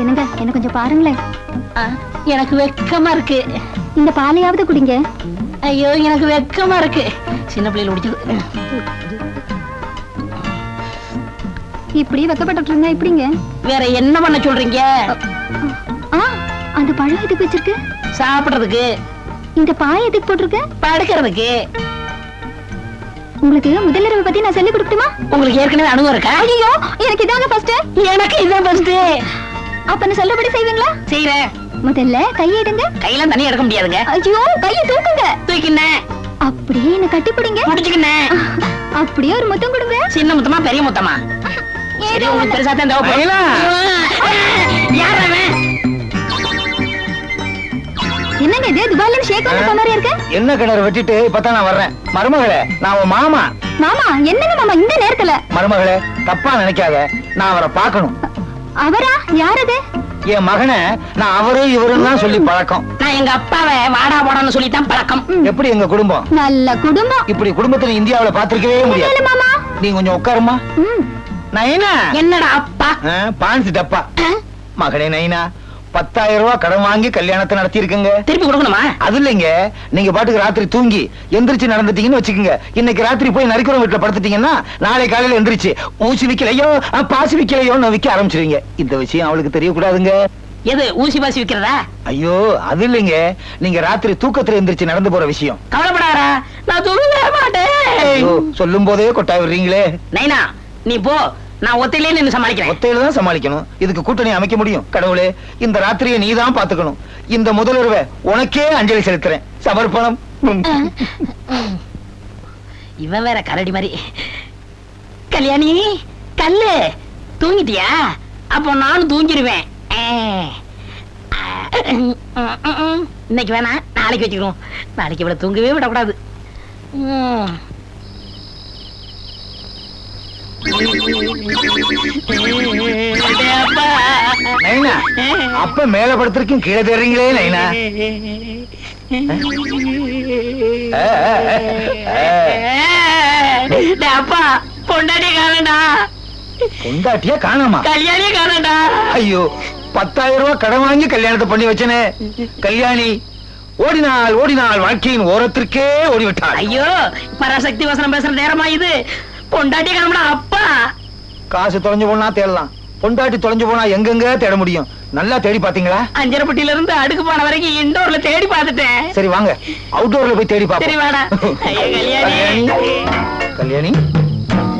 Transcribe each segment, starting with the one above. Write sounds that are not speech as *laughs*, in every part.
என்னங்க என்ன கொஞ்சம் பாருங்களேன். எனக்கு வெக்கமா இருக்கு. இந்த பாலையாவது குடிங்க. ஐயோ எனக்கு வெக்கமா இருக்கு. சின்ன பிள்ளைல முடிச்சது இப்படி வெக்கப்பட்டு இருந்தா இப்படிங்க. வேற என்ன பண்ண சொல்றீங்க? அந்த பழம் எதுக்கு வச்சிருக்கு? சாப்பிடுறதுக்கு. இந்த பாய் எதுக்கு போட்டிருக்கு? படுக்கிறதுக்கு. உங்களுக்கு முதலிரவு பத்தி நான் சொல்லி கொடுக்கட்டுமா? உங்களுக்கு ஏற்கனவே அனுபவம் இருக்கா? ஐயோ எனக்கு இதாங்க ஃபர்ஸ்ட் எனக்கு இதான் ஃபர்ஸ்ட் அப்ப நான் சொல்றபடி செய்வீங்களா? செய்யறேன் முதல்ல கையிடுங்க கையெல்லாம் தனியா எடுக்க முடியாதுங்க. ஐயோ கையை தூக்குங்க. தூக்கினேன் அப்படியே என்ன கட்டி பிடிங்க முடிச்சுக்கினேன் அப்படியே ஒரு முத்தம் கொடுங்க. சின்ன முத்தமா பெரிய முத்தமா? சரி ஏதோ உங்களுக்கு. பெருசா தான் தேவைப்படும். யார் அவன்? என்னங்க இது? துபாயில ஷேக் வந்த மாதிரி இருக்கு. என்ன கிணறு வெட்டிட்டு இப்பதான் நான் வர்றேன். மருமகளே நான் உன் மாமா. மாமா என்னங்க மாமா இந்த நேரத்துல? மருமகளே தப்பா நினைக்காத. நான் அவரை பார்க்கணும். அவரா? யார் அது என் மகனை நான் அவரு இவருன்னு தான் சொல்லி பழக்கம். நான் எங்க அப்பாவை வாடா போடான்னு சொல்லித்தான் பழக்கம். எப்படி எங்க குடும்பம்? நல்ல குடும்பம். இப்படி குடும்பத்துல இந்தியாவுல பாத்திருக்கவே முடியாது. மாமா நீ கொஞ்சம் உட்காருமா. நைனா. என்னடா அப்பா? பான்சி டப்பா. மகளே நைனா பத்தாயிரம் ரூபாய் கடன் வாங்கி கல்யாணத்தை நடத்தி இருக்குங்க திருப்பி கொடுக்கணுமா? அது இல்லைங்க. நீங்க பாட்டுக்கு ராத்திரி தூங்கி எந்திரிச்சு நடந்துட்டீங்கன்னு வச்சுக்கோங்க. இன்னைக்கு ராத்திரி போய் நரிக்குறவங்க வீட்டுல படுத்துட்டீங்கன்னா நாளை காலையில எந்திரிச்சு ஊசி விக்கலையோ பாசி விக்கலையோன்னு விக்க ஆரம்பிச்சிருவீங்க. இந்த விஷயம் அவளுக்கு தெரியக்கூடாதுங்க. எது ஊசி பாசி விக்கிறதா? ஐயோ அது இல்லைங்க. நீங்க ராத்திரி தூக்கத்துல எந்திரிச்சு நடந்து போற விஷயம். கவலைப்படாரா நான் தூங்கவே மாட்டேன். சொல்லும் போதே கொட்டாய் விடுறீங்களே. நைனா நீ போ. நான் ஒத்தையிலே நின்னு சமாளிக்கிறேன். ஒத்தையில தான் சமாளிக்கணும். இதுக்கு கூட்டணி அமைக்க முடியும். கடவுளே இந்த ராத்திரியை நீ தான் பாத்துக்கணும் இந்த முதலுறவை உனக்கே அஞ்சலி செலுத்துறேன். சமர்ப்பணம். *laughs* இவன் வேற கரடி மாதிரி. கல்யாணி கல்லு தூங்கிட்டியா? அப்போ நானும் தூங்கிடுவேன். இன்னைக்கு வேணாம் நாளைக்கு வச்சுக்கிறோம் நாளைக்கு இவ்வளவு தூங்கவே விடக்கூடாது. நைனா அப்ப மேல படுத்திருக்கும் கீழே தேடுறீங்களே நைனா? அப்பா பொண்டாட்டி காணடா பொண்டாட்டியா காணாமா? கல்யாணி காணடா ஐயோ பத்தாயிரம் ரூபாய் கடன் வாங்கி கல்யாணத்தை பண்ணி வச்சனே. கல்யாணி ஓடினாள் ஓடினாள் வாழ்க்கையின் ஓரத்திற்கே ஓடிவிட்டாள். ஐயோ பராசக்தி வசனம் பேசுற நேரமா இது? பொண்டாட்டி காணடா அப்பா. காசு தொலைஞ்சு போனா தேடலாம். பொண்டாட்டி தொலைஞ்சு போனா எங்கெங்க தேட முடியும்? நல்லா தேடி பாத்தீங்களா அஞ்சரப்பட்டியில இருந்து அடுக்கு போன வரைக்கும் இண்டோர்ல தேடி பார்த்துட்டேன். சரி வாங்க. அவுட்டோர்ல போய் தேடி சரி வாடா. பாப்போம் கல்யாணி. கல்யாணி?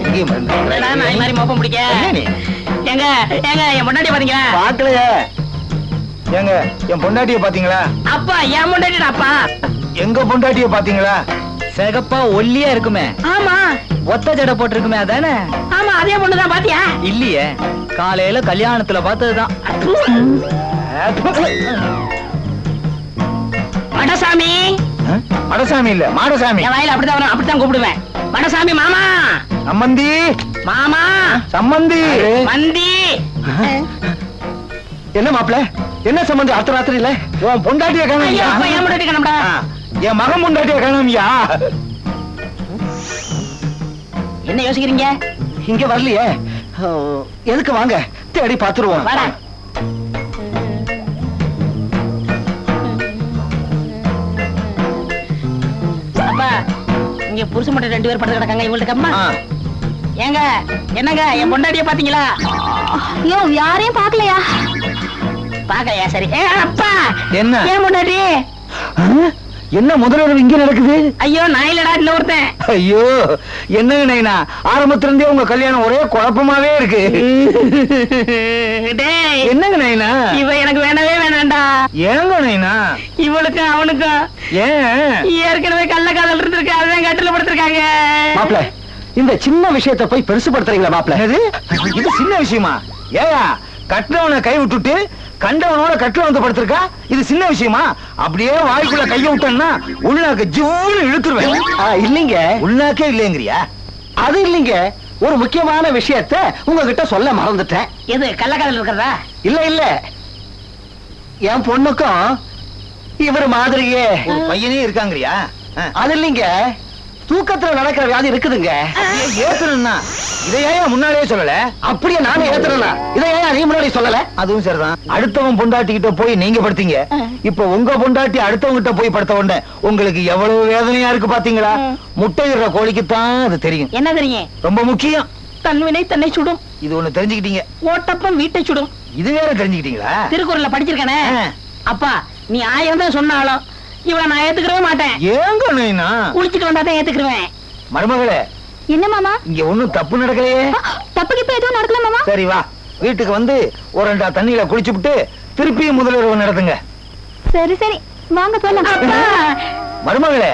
எங்கேயும் நாய் மாதிரி மோப்பம் பிடிக்க? ஏங்க ஏங்க என் பொண்டாட்டி பாத்தீங்களா பாக்கலையே ஏங்க என் பொண்டாட்டிய பாத்தீங்களா அப்பா என் பொண்டாட்டிடா அப்பா. எங்க பொண்டாட்டிய பாத்தீங்களா சிகப்பா ஒல்லியா இருக்குமே. ஆமா. ஒத்த ஜடை போட்டிருக்குமே அதானே? ஆமா அதே பொண்ணுதான் பாத்தியா? இல்லையே. காலையில கல்யாணத்துல பார்த்ததுதான். மடசாமி மடசாமி இல்ல மாடசாமி. என் வாயில அப்படிதான் வரும் அப்படித்தான் கூப்பிடுவேன். மடசாமி மாமா. சம்மந்தி. மாமா. சம்மந்தி. மந்தி என்ன மாப்பிள? என்ன சம்பந்தி அர்த்த ராத்திரி இல்ல? உன் பொண்டாட்டிய காணும். என் மகன் பொண்டாட்டிய காணும்யா? என்ன யோசிக்கிறீங்க? இங்க வரலையே. எதுக்கு வாங்க? தேடி பாத்துருவோம் இங்க புருஷ மட்டும் ரெண்டு பேர் படுத்து கிடக்காங்க. இவங்கள்ட்ட கம்மா. ஆ, ஏங்க என்னங்க என் பொண்டாட்டிய பாத்தீங்களா? ஐயோ யாரையும் பார்க்கலையா? பாக்கலையா சரி. ஏ அப்பா! என்ன? ஏன் பொண்டாட்டி என்ன முதல்வர் இங்க நடக்குது? ஐயோ நான் இல்லடா இன்னொருத்தன் ஐயோ என்னங்க நைனா? ஆரம்பத்துல இருந்தே உங்க கல்யாணம் ஒரே குழப்பமாவே இருக்கு. டேய் என்னங்க நைனா? இவ எனக்கு வேணவே வேணாம்டா ஏங்க நைனா? இவளுக்கும் அவனுக்கும் ஏன்? ஏற்கனவே கள்ள காதல் இருந்திருக்கு அதுதான் கட்டில படுத்திருக்காங்க. மாப்ள இந்த சின்ன விஷயத்தை போய் பெருசுபடுத்துறீங்களா மாப்ள இது இது சின்ன விஷயமா? ஏயா கட்டுறவனை கை விட்டுட்டு கண்டவனோட கட்டுல வந்து படுத்திருக்கா இது சின்ன விஷயமா? அப்படியே வாய்க்குள்ள கைய விட்டேன்னா உள்நாக்கு ஜூன்னு இழுத்துருவேன். இல்லீங்க. உள்நாக்கே இல்லைங்கிறியா அது இல்லீங்க. ஒரு முக்கியமான விஷயத்த உங்ககிட்ட சொல்ல மறந்துட்டேன். எது கள்ள காதல் இருக்கிறதா? இல்ல இல்ல. என் பொண்ணுக்கும் இவர் மாதிரியே ஒரு பையனே இருக்காங்கறியா? அது இல்லைங்க. தூக்கத்துல நடக்கிற வியாதி இருக்குதுங்க. ஏத்தணும்னா இதை ஏன் முன்னாடியே சொல்லல? அப்படியே நானே ஏத்தனா இதை ஏன் நீ முன்னாடி சொல்லல? அதுவும் சரிதான். அடுத்தவன் பொண்டாட்டிக்கிட்ட போய் நீங்க படுத்தீங்க. இப்ப உங்க பொண்டாட்டி அடுத்தவங்க கிட்ட போய் படுத்த உடனே உங்களுக்கு எவ்வளவு வேதனையா இருக்கு பாத்தீங்களா? முட்டையிடுற கோழிக்கு தான் அது தெரியும். என்ன தெரியும் ரொம்ப முக்கியம். தன்வினை தன்னை சுடும். இது ஒண்ணு தெரிஞ்சுக்கிட்டீங்க. ஓட்டப்பம் வீட்டை சுடும். இது வேற தெரிஞ்சுக்கிட்டீங்களா? திருக்குறள்ல படிச்சிருக்கானே. அப்பா நீ ஆயிரம் தான் சொன்னாலும் இவளை நான் ஏத்துக்கவே மாட்டேன். ஏங்க நைனா? குளிச்சுட்டு வந்தா தான் ஏத்துக்குருவேன். மருமகளே. என்ன மாமா? இங்க ஒண்ணும் தப்பு நடக்கலையே. ஆ, தப்புக்கு இப்ப எதுவும் நடக்கல மாமா? சரி வா. வீட்டுக்கு வந்து ஒரு ரெண்டா தண்ணியில குளிச்சுப்புட்டு திருப்பியும் முதலுறவு நடத்துங்க. சரி சரி. வாங்க போலாம். அப்பா! மருமகளே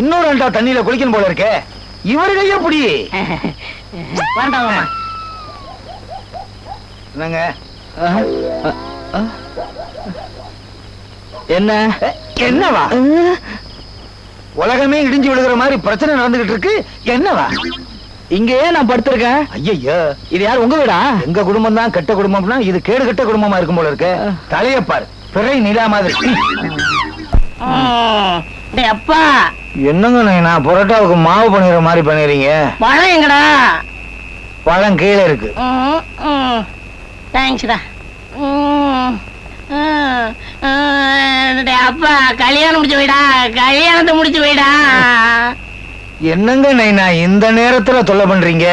இன்னொரு ரெண்டா தண்ணியில குளிக்கணும் போல இருக்கே. இவரு கைய புடி. வேண்டாம் மாமா. என்னங்க? என்ன? என்னவா? உலகமே இடிஞ்சு விழுகிற மாதிரி பிரச்சனை நடந்துகிட்டு இருக்கு. என்னவா? இங்கேயே நான் படுத்திருக்கேன். ஐயய்யோ இது யார் உங்க வீடா? எங்க குடும்பம் தான் கெட்ட குடும்பம்னா இது கேடு கெட்ட குடும்பமா இருக்கும் போல இருக்கு. தலைய பாரு. பிறை நிலா மாதிரி. அப்பா. என்னங்க நான் புரோட்டாவுக்கு மாவு பண்ணிடுற மாதிரி பண்ணிடுறீங்க பழம் எங்கடா? பழம் கீழே இருக்கு. தேங்க்ஸ்டா அப்பா கல்யாணம் முடிச்சு வைடா கல்யாணத்தை முடிச்சு வைடா என்னங்க நைனா இந்த நேரத்துல தொல்லை பண்றீங்க?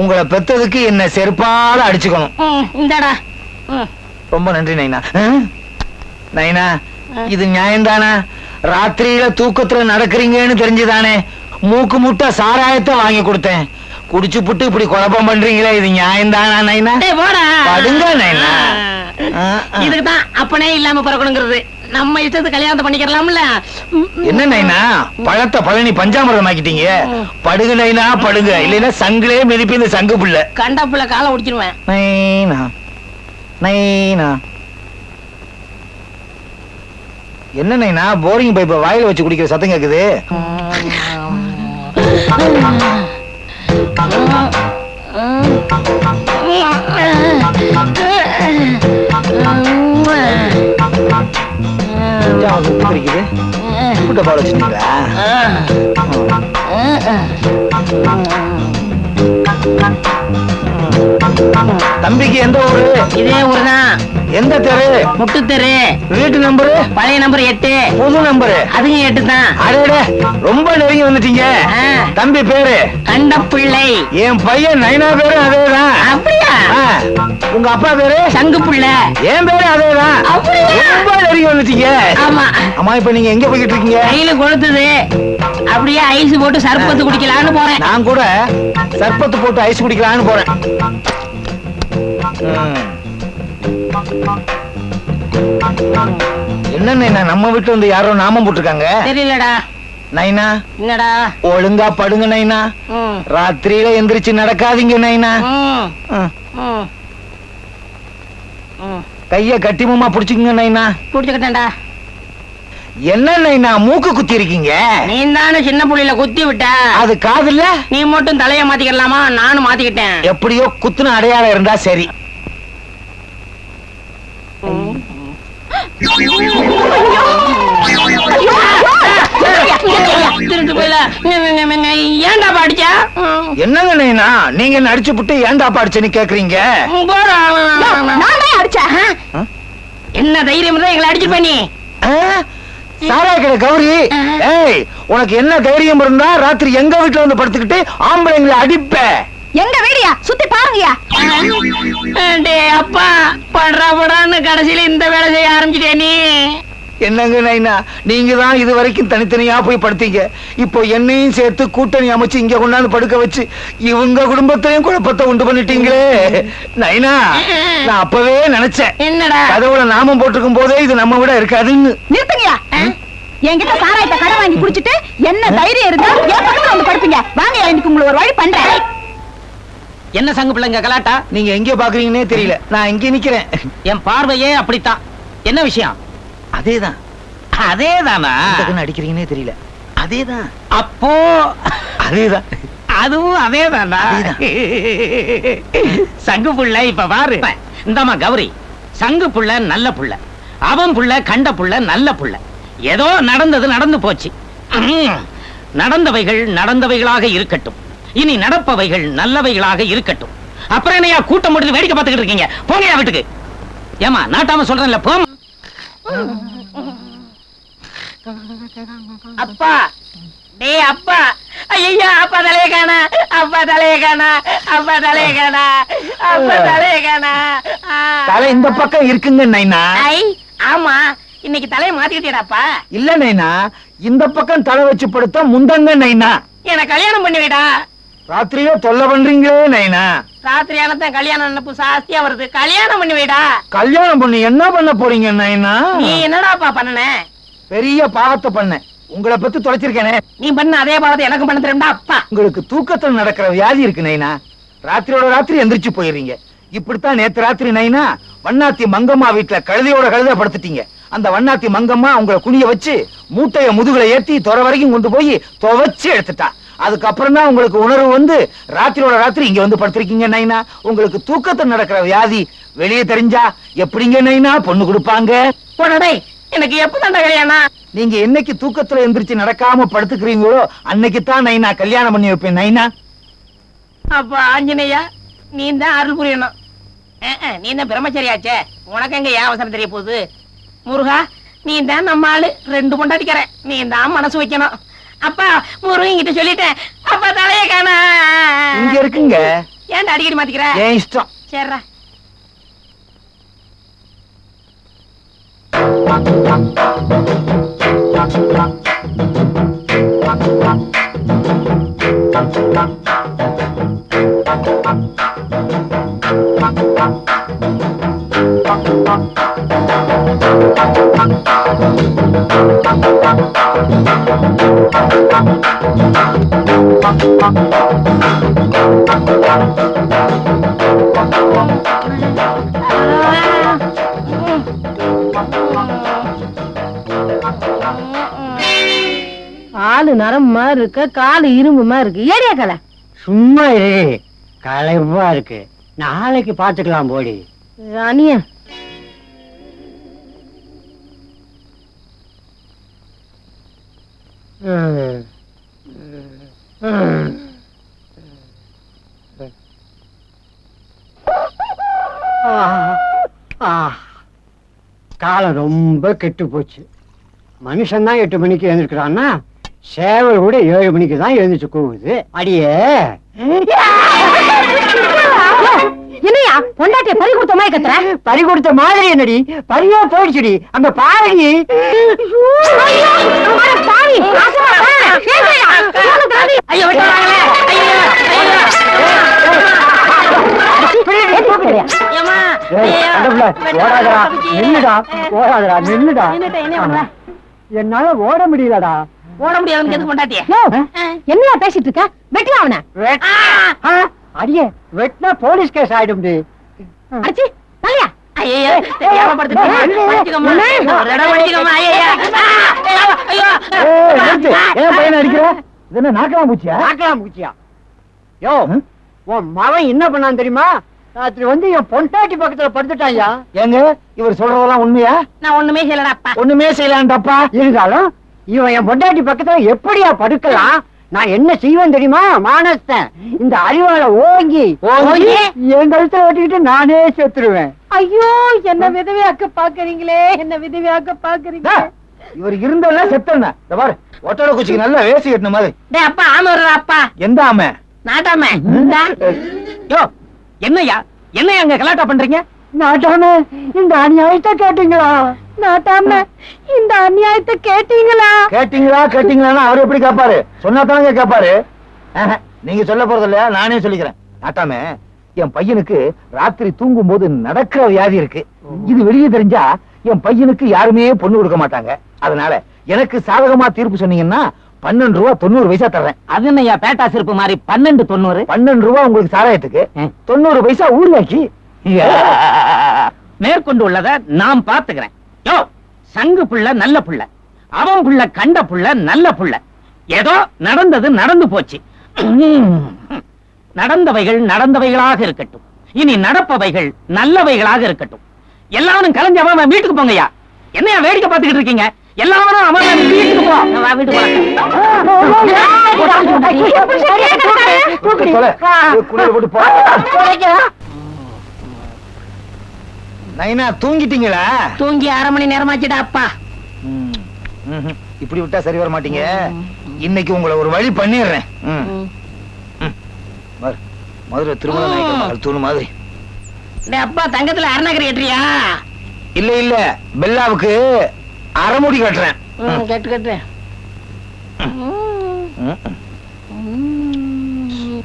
உங்களை பெத்ததுக்கு என்ன செருப்பால அடிச்சுக்கணும். இந்தாடா. ரொம்ப நன்றி நைனா? நைனா இது நியாயம்தானா? ராத்திரியில தூக்கத்துல நடக்கிறீங்கன்னு தெரிஞ்சுதானே மூக்கு முட்டை சாராயத்தை வாங்கி கொடுத்தேன். குடிச்சு புட்டு இப்படி குழப்பம் பண்றீங்களே இது நியாயம்தானா நைனா? படுங்க, நைனா. ஆ, ஆ. இதுக்கு தான் அப்பனே இல்லாம பிறக்கணுங்கிறது நம்ம இஷ்டத்துக்கு கல்யாணத்தை ம். என்ன நைனா பழத்தை பழனி பஞ்சாமிரதம் ஆக்கிட்டீங்க படுங்க நைனா படுங்க இல்லைன்னா சங்கிலே மிதிப்பு இந்த சங்கு புள்ள கண்டா புள்ள காலை உடிச்சிருவேன் நைனா நைனா என்ன நைனா போரிங் பைப்பை வாயில வச்சு குடிக்கிற சத்தம் கேக்குது அஞ்சாவது உப்பு கறிக்குது உப்புட்ட பால் வச்சுட்டீங்களா தம்பிக்கு எந்த ஊரு? இதே ஊர்தான். எந்த தெரு? முட்டு தெரு வீட்டு நம்பரு? பழைய நம்பர் எட்டு. புது நம்பரு. அதுவும் எட்டு தான் அடடே ரொம்ப நெருங்கி வந்துட்டீங்க. தம்பி பேரு? கண்ட பிள்ளை என் பையன் நைனா பேரு அதேதான். அப்படியா? உங்க அப்பா பேரு? சங்கு பிள்ளை என் பேரு அதேதான்? ரொம்ப நெருங்கி வந்துட்டீங்க. ஆமா. அம்மா இப்ப நீங்க எங்க போய்கிட்டு இருக்கீங்க? கையில கொளுத்துது. அப்படியே ஐஸ் போட்டு சர்பத்து குடிக்கலாம்னு போறேன். நான் கூட சர்பத்து போட்டு ஐஸ் குடிக்கலாம்னு போறேன். ம். என்ன நைனா நம்ம வீட்டுல வந்து யாரோ நாமம் போட்டிருக்காங்க? தெரியலடா. நைனா? என்னடா? ஒழுங்கா படுங்க நைனா. ராத்திரியில எந்திரிச்சு நடக்காதீங்க நைனா. கைய கட்டிமமா புடிச்சுக்குங்க நைனா. குடிச்சுக்கிட்டேன்டா என்ன நைனா? மூக்கு குத்தி இருக்கீங்க நீ தானே சின்ன புள்ளையில குத்தி விட்ட. அது காதுல? நீ மட்டும் தலைய மாத்திக்கலாமா? நானும் மாத்திக்கிட்டேன். எப்படியோ குத்துன அடையாளம் இருந்தா சரி. ஏன்டா பாடிச்சா என்னங்க நைனா? நீங்க என்ன அடிச்சு புட்டு ஏன்டா பாடிச்சுன்னு கேக்குறீங்க? என்ன தைரியம் தான் எங்களை அடிச்சு பண்ணி ஆ? சாராய கடை கௌரி ஏய் உனக்கு என்ன தைரியம் இருந்தா ராத்திரி எங்க வீட்டுல வந்து படுத்துக்கிட்டு ஆம்பளைங்களை அடிப்ப? எங்க வீடியா? சுத்தி பாருங்கயா அப்பா. படுறா படான்னு கடைசியில இந்த வேலை செய்ய ஆரம்பிச்சிட்டே நீ. என்னங்க நைனா நீங்க தான் இது வரைக்கும் தனித்தனியா போய் படுத்தீங்க. இப்போ என்னையும் சேர்த்து கூட்டணி அமைச்சு இங்க கொண்டாந்து படுக்க வச்சு இவங்க குடும்பத்தையும் குழப்பத்தை உண்டு பண்ணிட்டீங்களே. நைனா நான் அப்பவே நினைச்சேன். என்னடா? கதவுல நாமம் போட்டிருக்கும் போதே இது நம்ம விட இருக்காதுன்னு. நிறுத்துங்கயா என்கிட்ட சாராயத்தை கடை வாங்கி குடிச்சிட்டு என்ன தைரியம் இருந்தா என் பக்கத்துல வந்து படுப்பீங்க. வாங்க எனக்கு உங்களுக்கு ஒரு வழி பண்றேன். என்ன சங்கு பிள்ளைங்க கலாட்டா? நீங்க எங்க பாக்குறீங்கன்னே தெரியல. நான் இங்க நிக்கிறேன் என் பார்வையே அப்படித்தான். என்ன விஷயம்? அதேதான். அதேதானா? அடிக்கிறீங்கன்னே தெரியல. அதேதான். அப்போ அதேதான். அதுவும் அதேதானா. சங்கு புள்ள இப்ப பாரு. இந்தம்மா கௌரி. சங்கு புள்ள நல்ல புள்ள. அவன் புள்ள கண்ட புள்ள நல்ல புள்ள. ஏதோ நடந்தது நடந்து போச்சு. நடந்தவைகள் நடந்தவைகளாக இருக்கட்டும். இனி நடப்பவைகள் நல்லவைகளாக இருக்கட்டும். அப்புறம் என்னையா கூட்டம் முடிஞ்சு வேடிக்கை பார்த்துக்கிட்டு இருக்கீங்க? போங்கயா வீட்டுக்கு. ஏமா நாட்டாம சொல்றேன்ல போம் அப்பா. டேய் அப்பா. ஐயா அப்பா தலைய காணா. அப்பா தலைய காணா. அப்பா தலைய காணா. அப்பா தலைய காணா. தலை இந்த பக்கம் இருக்குங்க நைனா. ஐ ஆமா. இன்னைக்கு தலைய மாத்திக்கிட்டியடாப்பா. இல்ல நைனா. இந்த பக்கம் தலை வச்சு படுத்தா முந்தங்க நைனா. எனக்கு கல்யாணம் பண்ணி வைடா ராத்திரியே தொல்லை பண்றீங்களே நைனா? ராத்திரி ஆனதான் கல்யாணம் நினப்பு சாஸ்தியா வருது. கல்யாணம் பண்ணி வைடா. கல்யாணம் பண்ணி என்ன பண்ண போறீங்க நைனா? நீ என்னடாப்பா பண்ணன? பெரிய பாவத்தை பண்ணேன் உங்களை பத்தி தொலைச்சிருக்கேனே. நீ பண்ண அதே பாவத்தை எனக்கு பண்ண தெரியும்டா அப்பா. உங்களுக்கு தூக்கத்துல நடக்கிற வியாதி இருக்கு நைனா. ராத்திரியோட ராத்திரி எந்திரிச்சு போயிடுறீங்க. இப்படித்தான் நேத்து ராத்திரி நைனா வண்ணாத்தி மங்கம்மா வீட்டுல கழுதையோட கழுத படுத்துட்டீங்க. அந்த வண்ணாத்தி மங்கம்மா உங்களை குனிய வச்சு மூட்டைய முதுகுல ஏத்தி துறை வரைக்கும் கொண்டு போய் துவைச்சு எடுத்துட்டா. அதுக்கப்புறம் தான் உங்களுக்கு உணர்வு வந்து ராத்திரியோட ராத்திரி இங்க வந்து படுத்திருக்கீங்க நைனா. உங்களுக்கு தூக்கத்துல நடக்கிற வியாதி வெளியே தெரிஞ்சா எப்படிங்க நைனா? பொண்ணு கொடுப்பாங்க. எனக்கு எப்பதான்டா கல்யாணம்? நீங்க என்னைக்கு தூக்கத்துல எந்திரிச்சு நடக்காம படுத்துக்கிறீங்களோ அன்னைக்கு தான் நைனா கல்யாணம் பண்ணி வைப்பேன் நைனா. அப்பா ஆஞ்சநேயா நீ தான் அருள் புரியணும். நீ தான் பிரம்மச்சரியாச்சே உனக்கு எங்க ஏன் அவசரம் தெரிய போகுது? முருகா நீ தான் நம்ம ஆளு. ரெண்டு பொண்டாட்டிக்கிற நீ தான் மனசு வைக்கணும். அப்பா முருகன் கிட்ட சொல்லிட்டேன். அப்பா தலைய காணா. இங்க இருக்குங்க. ஏன்டா அடிக்கடி மாத்திக்கிற என் இஷ்டம். சரிடா ஆளு நரம் மாதிரி இருக்க காலு இரும்பு மாதிரி இருக்கு. ஏரியா கலை. சும்மா இரு. களைப்பா இருக்கு. நாளைக்கு பாத்துக்கலாம் போடி. அனியா காலம் ரொம்ப கெட்டு போச்சு. மனுஷன் தான் எட்டு மணிக்கு எழுந்திருக்கிறான்னா சேவல் கூட ஏழு மணிக்கு தான் எழுந்துச்சு கூவுது. அடியே. பொண்டாட்டிய பறி கொடுத்த மாதிரி கத்துற? பறி கொடுத்த மாதிரி என்னடி? பறியா போயிடுச்சுடி. அங்க பாருடி. என்ன? என்னால ஓட முடியலடா. ஓட முடியாது என்னையா பேசிட்டு இருக்க? வெட்டியா அவன? அடியே வெட்டினா போலீஸ் கேஸ் மன்னிச்சுக்கோம்மா. என்ன? பண்ணான் தெரியுமா ராத்திரி வந்து என் பொண்டாட்டி பக்கத்துல படுத்துட்டான்யா ஏங்க இவர் சொல்றதெல்லாம் உண்மையா நான் ஒண்ணுமே செய்யலடா அப்பா ஒண்ணுமே செய்யலான்டப்பா இருந்தாலும் இவன் என் பொண்டாட்டி பக்கத்துல எப்படியா படுக்கலாம் நான் என்ன செய்வேன் தெரியுமா? மானஸ்தன். இந்த அறிவால ஓங்கி ஓங்கி? என் கழுத்துல ஓட்டிக்கிட்டு நானே செத்துருவேன். ஐயோ என்ன விதவையாக்க பாக்குறீங்களே? என்ன விதவையாக்க பாக்குறீங்க? இவர் இருந்தல்ல செத்தன இந்த பாரு ஒட்டட குச்சிக்கு நல்லா வேசி கட்டின மாதிரி. டேய் அப்பா ஆமா அப்பா? எந்த ஆமை? நாட்டாம. யோ என்னய்யா என்னய்யா அங்க கலாட்டா பண்றீங்க? நாட்டாம. இந்த அநியாயத்தை கேட்டீங்களா? நாட்டாம இந்த அநியாயத்தை கேட்டீங்களா? கேட்டீங்களா கேட்டீங்களா அவர் எப்படி கேட்பாரு சொன்னா தானங்க கேட்பாரு ஆஹா, நீங்க சொல்ல போறது இல்லையா? நானே சொல்லிக்கிறேன். நாட்டாம என் பையனுக்கு ராத்திரி தூங்கும் போது நடக்கிற வியாதி இருக்கு. இது வெளியே தெரிஞ்சா என் பையனுக்கு யாருமே பொண்ணு கொடுக்க மாட்டாங்க. அதனால எனக்கு சாதகமா தீர்ப்பு சொன்னீங்கன்னா பன்னெண்டு ரூபா தொண்ணூறு பைசா தர்றேன். அது என்னய்யா பேட்டா செருப்பு மாதிரி பன்னெண்டு தொண்ணூறு? பன்னெண்டு ரூபா உங்களுக்கு சாராயத்துக்கு தொண்ணூறு பைசா ஊர்வாக்கி *laughs* மேற்கொண்டு உள்ளத நான் பாத்துக்கிறேன் யோ சங்கு புள்ள நல்ல புள்ள அவன் புள்ள கண்ட புள்ள நல்ல புள்ள ஏதோ நடந்தது நடந்து போச்சு நடந்தவைகள் நடந்தவைகளாக இருக்கட்டும் இனி நடப்பவைகள் நல்லவைகளாக இருக்கட்டும் எல்லாரும் கலைஞ்சவன் அவன் வீட்டுக்கு போங்கய்யா என்னையா வேடிக்கை பார்த்துக்கிட்டு இருக்கீங்க எல்லாரும் அம்மா வீட்டுக்கு போட்டு போ. நைனா தூங்கிட்டீங்களா? தூங்கி அரை மணி நேரமாச்சுடா அப்பா. இப்படி விட்டா சரி வர மாட்டீங்க. இன்னைக்கு உங்களை ஒரு வழி பண்ணிடுறேன். மதுரை திருமண நாயக்கர் மகள் தூணு மாதிரி. அப்பா தங்கத்துல அருணாகரி ஏற்றியா இல்ல இல்ல. பெல்லாவுக்கு அரைமுடி கட்டுறேன். கட்டு கட்டு. ம்.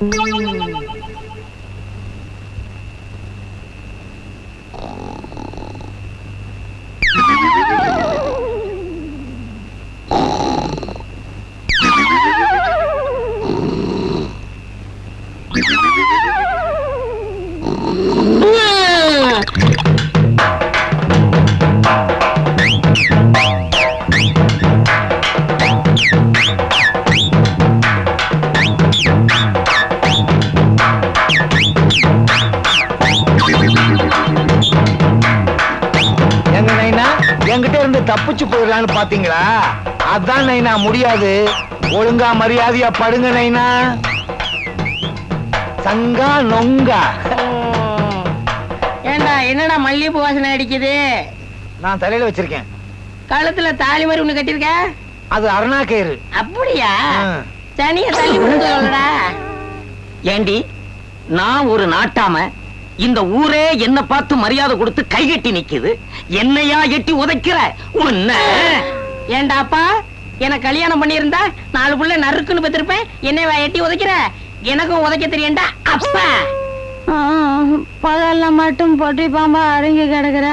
எங்க தப்பிச்சு போயிடலான்னு பாத்தீங்களா? அதான் நைனா முடியாது. ஒழுங்கா மரியாதையா படுங்க நைனா. சங்கா நொங்கா. ஏண்டா என்னடா மல்லிகைப்பூ வாசனை அடிக்குது? நான் தலையில வச்சிருக்கேன். கழுத்துல தாலி மாதிரி ஒண்ணு கட்டிருக்க அது அருணாக்கயிறு அப்படியா? ஆ. தனிய தள்ளி ஏண்டி நான் ஒரு நாட்டாம இந்த ஊரே என்ன பார்த்து மரியாதை கொடுத்து கைகட்டி நிக்குது. என்னையா எட்டி உதைக்கிற? உன்ன. ஏண்டாப்பா எனக்கு கல்யாணம் பண்ணியிருந்தா நாலு புள்ள நறுக்குன்னு பெற்றிருப்பேன் என்னைய எட்டி உதைக்கிற? எனக்கும் உதைக்க தெரியண்டா அப்பா. பகல்ல மட்டும் பொட்டி பாம்பா அடங்கி கிடக்குற.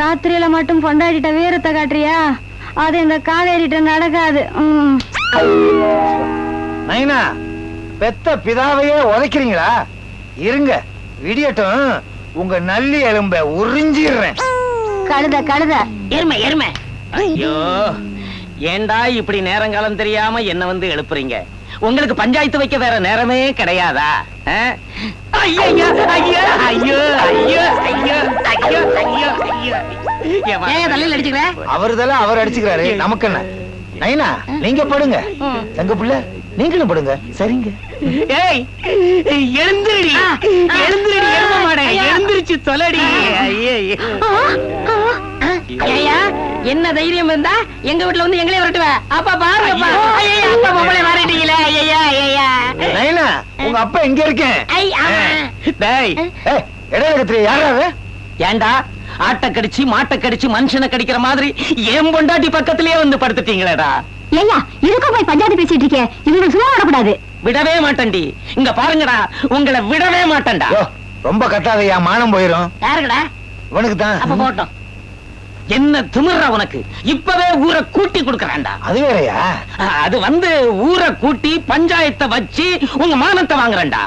ராத்திரியில மட்டும் பொண்டாடிட்ட வீரத்தை காட்டுறியா? அது இந்த காவேரிட்ட நடக்காது. நைனா பெத்த பிதாவையே உதைக்கிறீங்களா? இருங்க. விடியட்டும் உங்க நல்லி எலும்ப உறிஞ்சிடுறேன். கழுத கழுத. எருமை எருமை. ஐயோ. ஏண்டா இப்படி நேரங்காலம் தெரியாம என்ன வந்து எழுப்புறீங்க? உங்களுக்கு பஞ்சாயத்து வைக்க வேற நேரமே கிடையாதா? ஆ? ஐயோ, ஐயோ, ஐயோ, ஐயோ, ஐயோ, ஐயோ, ஐயோ. ஏன் தலையில அடிச்சுக்கிற? அவருதெல்லாம் அவர் அடிச்சுக்கிறாரு. நமக்கு என்ன நைனா நீங்க படுங்க. தங்க புள்ள நீங்களும் படுங்க. சரிங்க. ஏய், எழுந்திருடி, எழுந்திருடி, எருமை மாடே, எழுந்திருச்சு தொலைடி. ஏய்யா, என்ன தைரியம் இருந்தா எங்க வீட்டுல வந்து எங்களே வரட்டுவ? அப்பா பாருங்கப்பா. ஐயா. அப்பா பொம்பளை மாறிட்டீங்களே. ஐயா ஐயா நைனா உங்க அப்பா எங்க இருக்கேன். டேய். ஏய், இடையில கத்திரி யாராவது ஏண்டா ஆட்டை கடிச்சு மாட்டை கடிச்சு மனுஷனை கடிக்கிற மாதிரி ஏன் பொண்டாட்டி பக்கத்திலேயே வந்து படுத்துட்டீங்களேடா. ஐயா இதுக்கும் போய் பஞ்சாயத்து பேசிட்டு இருக்கே? இவங்களுக்கு சும்மா விடக்கூடாது. விடவே மாட்டேன்டி. இங்க பாருங்கடா உங்களை விடவே மாட்டேன்டா. யோ, ரொம்ப கத்தாதையா மானம் போயிரும். யாருக்குடா இவனுக்கு தான் அப்ப போட்டோம். என்ன திமிர்றா உனக்கு? இப்பவே ஊரை கூட்டி கொடுக்கறான்டா. அது வேறயா? அது வந்து ஊரை கூட்டி பஞ்சாயத்தை வச்சு உங்க மானத்தை வாங்குறேன்டா.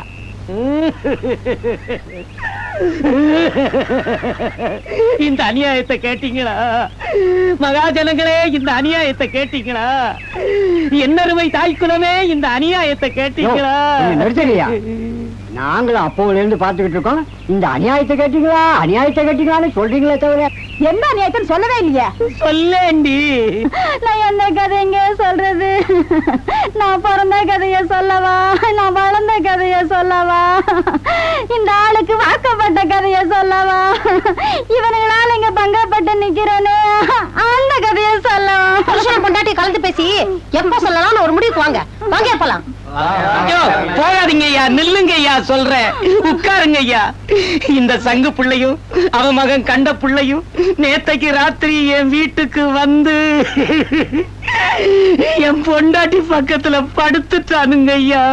இந்த அநியாயத்தை கேட்டீங்களா? மகாஜனங்களே இந்த அநியாயத்தை கேட்டீங்களா? என்னருமை தாய்க்குலமே இந்த அநியாயத்தை கேட்டீங்களா? நிறுத்தலையா நாங்களும் அப்போல இருந்து பாத்துக்கிட்டு இருக்கோம். இந்த அநியாயத்தை கேட்டீங்களா? அநியாயத்தை கேட்டீங்களான்னு சொல்றீங்களே தவிர எந்த அநியாயத்தைன்னு சொல்லவே இல்லையே? சொல்லேண்டி நான் என்ன கதைங்க சொல்றது? நான் பிறந்த கதைய சொல்லவா? நான் வளர்ந்த கதைய சொல்லவா? இந்த ஆளுக்கு வாக்கப்பட்ட கதைய சொல்லவா? இவனுங்களால இங்க பங்கப்பட்டு நிக்கிறேனே. அந்த கதைய சொல்லவா? புருஷன் பொண்டாட்டி கலந்து பேசி எப்ப சொல்லலாம்னு ஒரு முடிவுக்கு வாங்க. வாங்க போலாம். போகாதீங்க ஐயா நில்லுங்க ஐயா சொல்றேன் உட்காருங்க ஐயா இந்த சங்கு பிள்ளையும் அவன் மகன் கண்ட பிள்ளையும் நேத்தைக்கு ராத்திரி என் வீட்டுக்கு வந்து என் பொண்டாட்டி பக்கத்துல படுத்துட்டானுங்க ஐயா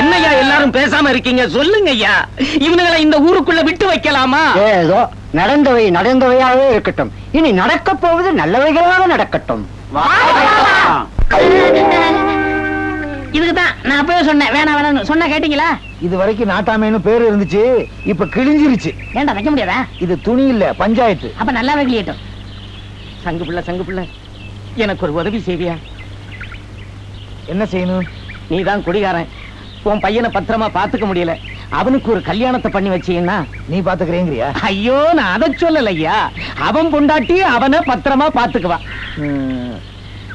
என்னய்யா எல்லாரும் பேசாம இருக்கீங்க? சொல்லுங்க ஐயா இவனுங்களை இந்த ஊருக்குள்ள விட்டு வைக்கலாமா? ஏதோ நடந்தவை நடந்தவையாகவே இருக்கட்டும். இனி நடக்க போவது நல்லவைகளாக நடக்கட்டும். இதுக்குதான் நான் அப்பவே சொன்னேன். வேணாம் வேணாம்னு. சொன்ன கேட்டீங்களா? இது வரைக்கும் நாட்டாமேன்னு பேர் இருந்துச்சு இப்ப கிழிஞ்சிருச்சு. ஏண்டா வைக்க முடியாதா? இது துணி இல்ல பஞ்சாயத்து. அப்ப நல்லாவே கிளியட்டும் சங்கு பிள்ளை சங்கு பிள்ளை. எனக்கு ஒரு உதவி செய்வியா? என்ன செய்யணும்? நீ தான் குடிகாரன். உன் பையனை பத்திரமா பாத்துக்க முடியல. அவனுக்கு ஒரு கல்யாணத்தை பண்ணி வச்சீங்கன்னா நீ பாத்துக்கிறேங்கிறியா? ஐயோ நான் அதை சொல்லல ஐயா அவன் பொண்டாட்டி அவனை பத்திரமா பாத்துக்குவான்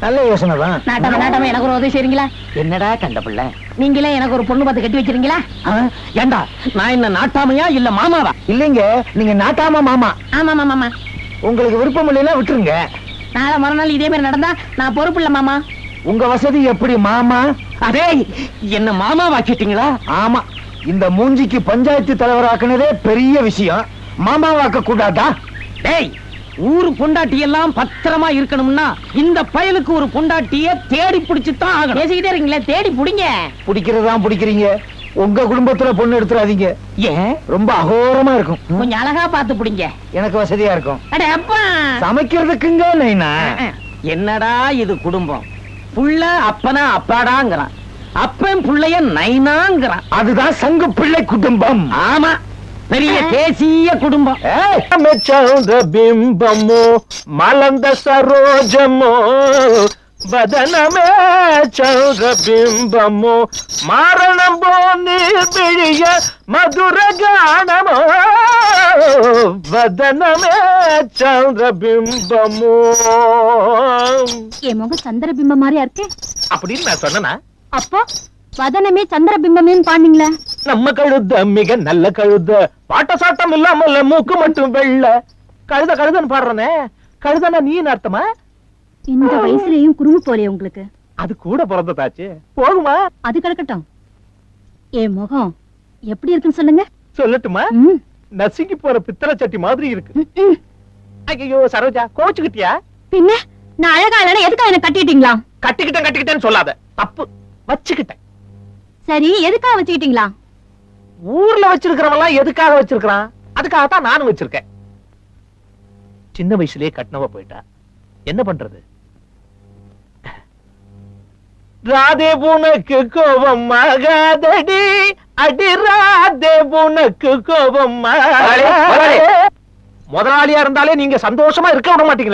நல்ல யோசனை தான். நாட்டாம நாட்டாம எனக்கு ஒரு உதவி செய்றீங்களா? என்னடா கண்ட பிள்ளை? நீங்களே எனக்கு ஒரு பொண்ணு பார்த்து கட்டி வச்சிருங்களா ஏண்டா நான் என்ன நாட்டாமையா இல்ல மாமாவா? இல்லைங்க நீங்க நாட்டாம மாமா. ஆமா மாமா. மாமா உங்களுக்கு விருப்பம் இல்லைன்னா விட்டுருங்க. நாளை மறுநாள் இதே மாதிரி நடந்தா நான் பொறுப்பு இல்ல மாமா. உங்க வசதி எப்படி மாமா? அதே என்ன மாமா வாக்கிட்டீங்களா ஆமா. இந்த மூஞ்சிக்கு பஞ்சாயத்து தலைவராக்குனதே பெரிய விஷயம். மாமாவாக்க கூடாதா? டேய் ஊரு பொண்டாட்டி எல்லாம் பத்திரமா இருக்கணும்னா இந்த பயலுக்கு ஒரு பொண்டாட்டிய தேடி பிடிச்சு தான் ஆகணும். பேசிக்கிட்டே இருக்கீங்களே தேடி பிடிங்க. பிடிக்கிறதா பிடிக்கிறீங்க. உங்க குடும்பத்துல பொண்ணு எடுத்துறாதீங்க. ஏன்? ரொம்ப அகோரமா இருக்கும். கொஞ்சம் அழகா பார்த்து பிடிங்க. எனக்கு வசதியா இருக்கும். அடே அப்பா. சமைக்கிறதுக்குங்க நைனா? என்னடா இது குடும்பம்? புள்ள அப்பனா அப்பாடாங்கிறான். அப்பன் பிள்ளைய நைனாங்கிறான். அதுதான் சங்கு பிள்ளை குடும்பம். ஆமா பெரிய தேசிய குடும்பம். அமைச்சந்த பிம்பமோ மலந்த சரோஜமோ பதனமே சௌர பிம்பமோ மரணம் போ பிழிய மதுர கானமோ வதனமே சந்திர பிம்பமோ. என் முகம் சந்திர பிம்பம் மாதிரியா இருக்கு? அப்படின்னு நான் சொன்னா அப்போ வதனமே சந்திர பிம்பமேன்னு பாண்டீங்களே நம்ம கழுத மிக நல்ல கழுத. பாட்ட சாட்டம் இல்லாமல்ல மூக்கு மட்டும் வெள்ள. கழுத கழுதன்னு பாடுறனே. கழுதனா நீ அர்த்தமா? இந்த வயசுலயும் குறும்பு போலே உங்களுக்கு. அது கூட பிறந்ததாச்சு. போகுமா? அது கிடக்கட்டும் என் முகம் எப்படி இருக்குன்னு சொல்லுங்க. சொல்லட்டுமா? நசுங்கி போற பித்தளை சட்டி மாதிரி இருக்கு. ஐயோ சரோஜா கோச்சுக்கிட்டியா? பின்ன நான் அழகா இல்லைன்னா எதுக்காக என்ன கட்டிட்டீங்களா? கட்டிக்கிட்டேன் கட்டிக்கிட்டேன்னு சொல்லாத. தப்பு. வச்சுக்கிட்டேன். சரி எதுக்காக வச்சுக்கிட்டீங்களா? ஊர்ல வச்சிருக்கிறவன் எதுக்காக வச்சிருக்கிறான்? அதுக்காக தான் நானும் வச்சிருக்கேன். சின்ன வயசுலயே கட்டினவ போயிட்டா. என்ன பண்றது? ராதே உனக்கு கோபம் ஆகாதடி. அடி ராதே உனக்கு கோபம் முதலாளி, முதலாளி. முதலாளியா இருந்தாலே நீங்க சந்தோஷமா இருக்க விட மாட்டீங்களா.